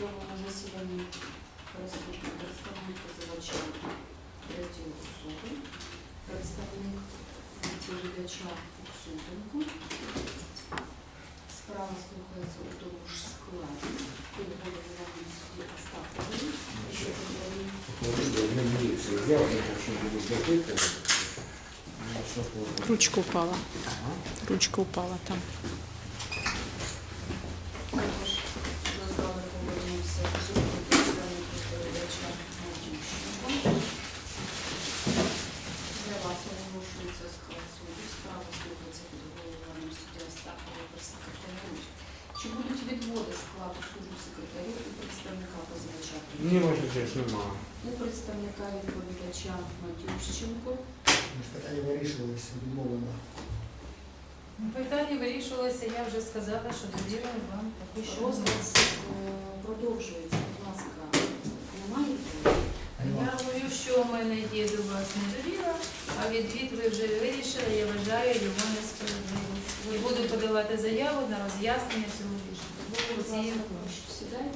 засіданні присутні представник позивача третьої особи, представник відповідача Фуксутенко. Справа слухається у тому ж складі? Ручка упала. Ручка упала там. Склад суду. Справа слухається під головуванням Остапової при секретарю. Чи будуть відводи складу суду секретарю і представника позивача? Ні, може, здесь нема. У представника відповідача Матющенко. Питання вирішувалися, відмовлено. Ну, Питання вирішувалося, я вже сказала, що довірила вам. Розгляд е, продовжується. Будь ласка, немає? відводів? Я говорю, є до вас недовіра, а відвід ви вже вирішили, я вважаю його несправедливим. Буду подавати заяву на роз'яснення цього рішення. Будь ласка, прошу, Сідайте.